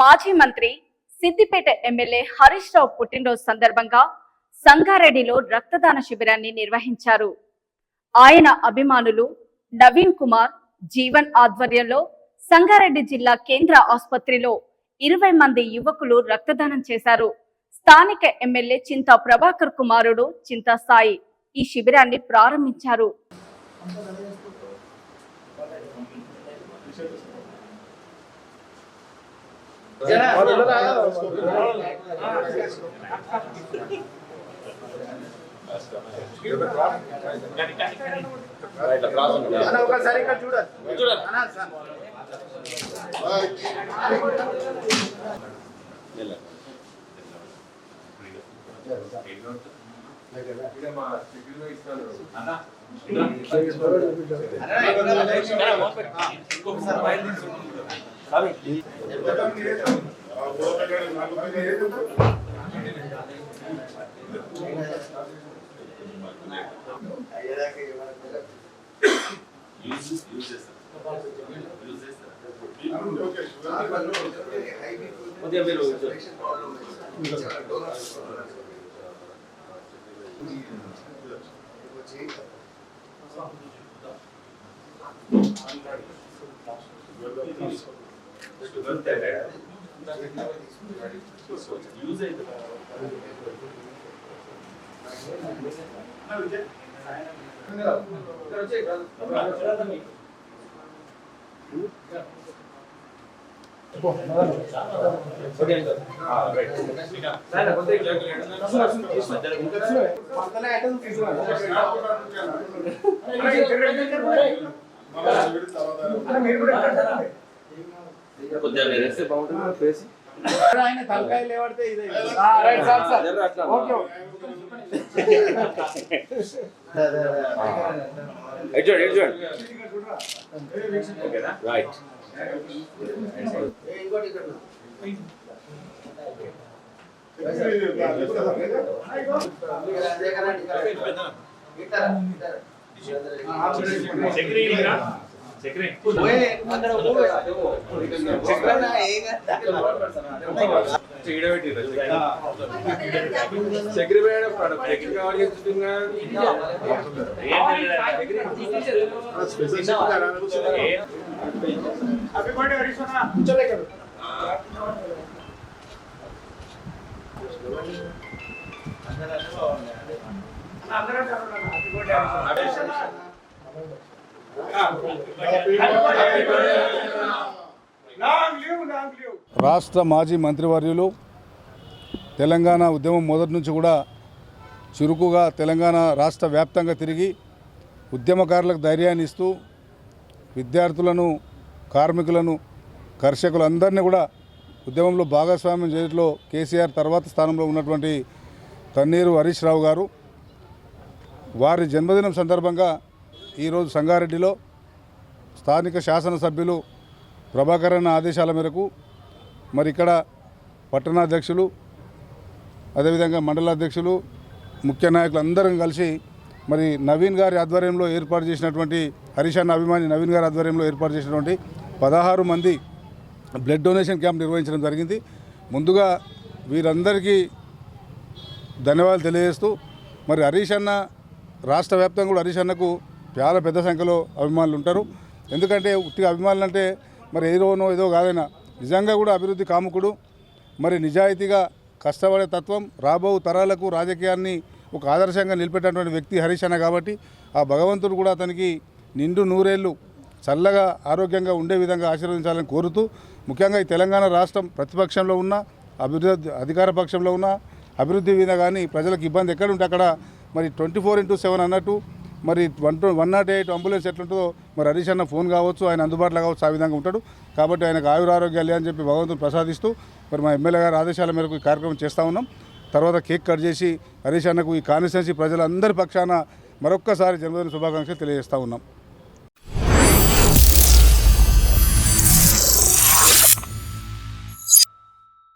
మాజీ మంత్రి సిద్దిపేట ఎమ్మెల్యే హరీష్ రావు పుట్టినరోజు సందర్భంగా సంగారెడ్డిలో రక్తదాన శిబిరాన్ని నిర్వహించారు. ఆయన అభిమానులు నవీన్ కుమార్ జీవన్ ఆధ్వర్యంలో సంగారెడ్డి జిల్లా కేంద్ర ఆసుపత్రిలో ఇరవై మంది యువకులు రక్తదానం చేశారు. స్థానిక ఎమ్మెల్యే చింతా ప్రభాకర్ కుమారుడు చింతా సాయి ఈ శిబిరాన్ని ప్రారంభించారు. ఒకసారి ఇక్కడ చూడాలి. కొద్దిగా మీరు Thank you. యూజ్ అయితే మీరు కూడా అన్న సార్ పక్కనే ఐటమ్ ఆయన తలకాయ లేవడితే ఇదే రైట్ సార్ సార్. ఓకే ఎడ్జోడ్ ఎడ్జోడ్ రైట్. ఇంకోటి ఇక్కడ చక్రి చక్రి కావాలి అందరూ అందరూ హ్యాపీ బర్త్డే రాష్ట్ర మాజీ మంత్రివర్యులు తెలంగాణ ఉద్యమం మొదటి నుంచి కూడా చురుకుగా తెలంగాణ రాష్ట్ర వ్యాప్తంగా తిరిగి ఉద్యమకారులకు ధైర్యాన్ని ఇస్తూ విద్యార్థులను కార్మికులను కర్షకులందరినీ కూడా ఉద్యమంలో భాగస్వామ్యం చేయట్లో కేసీఆర్ తర్వాత స్థానంలో ఉన్నటువంటి తన్నీరు హరీష్ రావు గారు. వారి జన్మదినం సందర్భంగా ఈరోజు సంగారెడ్డిలో స్థానిక శాసనసభ్యులు ప్రభాకరణ ఆదేశాల మేరకు మరి ఇక్కడ పట్టణాధ్యక్షులు అదేవిధంగా మండలాధ్యక్షులు ముఖ్య నాయకులు అందరం కలిసి మరి నవీన్ గారి ఆధ్వర్యంలో ఏర్పాటు చేసినటువంటి హరిశాన్న అభిమాని నవీన్ గారి ఆధ్వర్యంలో ఏర్పాటు చేసినటువంటి పదహారు మంది బ్లడ్ డొనేషన్ క్యాంప్ నిర్వహించడం జరిగింది. ముందుగా వీరందరికీ ధన్యవాదాలు తెలియజేస్తూ మరి హరీష్ అన్న రాష్ట్ర వ్యాప్తంగా కూడా హరీష్ అన్నకు చాలా పెద్ద సంఖ్యలో అభిమానులు ఉంటారు. ఎందుకంటే ఉట్టిగా అభిమానులు అంటే మరి ఏదోనో ఏదో కాదైనా నిజంగా కూడా అభివృద్ధి కాముకుడు. మరి నిజాయితీగా కష్టపడే తత్వం రాబో తరాలకు రాజకీయాన్ని ఒక ఆదర్శంగా నిలబెట్టినటువంటి వ్యక్తి హరీష్ అన్న కాబట్టి ఆ భగవంతుడు కూడా అతనికి నిండు నూరేళ్ళు చల్లగా ఆరోగ్యంగా ఉండే విధంగా ఆశీర్వదించాలని కోరుతూ ముఖ్యంగా ఈ తెలంగాణ రాష్ట్రం ప్రతిపక్షంలో ఉన్న అభివృద్ధి అధికార పక్షంలో ఉన్న అభివృద్ధి మీద కానీ ప్రజలకు ఇబ్బంది ఎక్కడ ఉంటే అక్కడ మరి ట్వంటీ ఫోర్ ఇంటూ సెవెన్ అన్నట్టు మరి one two one naught eight ambulance ఎట్లుంటుందో మరి హరీష్ అన్న ఫోన్ కావచ్చు ఆయన అందుబాటులో కావచ్చు ఆ విధంగా ఉంటాడు. కాబట్టి ఆయనకు ఆయురారోగ్యాలు అని చెప్పి భగవంతుని ప్రసాదిస్తూ మరి మా ఎమ్మెల్యే గారి ఆదేశాల మేరకు ఈ కార్యక్రమం చేస్తూ ఉన్నాం. తర్వాత కేక్ కట్ చేసి హరీష్ అన్నకు ఈ కాన్స్టిట్యున్సీ ప్రజలందరి పక్షాన మరొక్కసారి జన్మదిన శుభాకాంక్షలు తెలియజేస్తూ ఉన్నాం.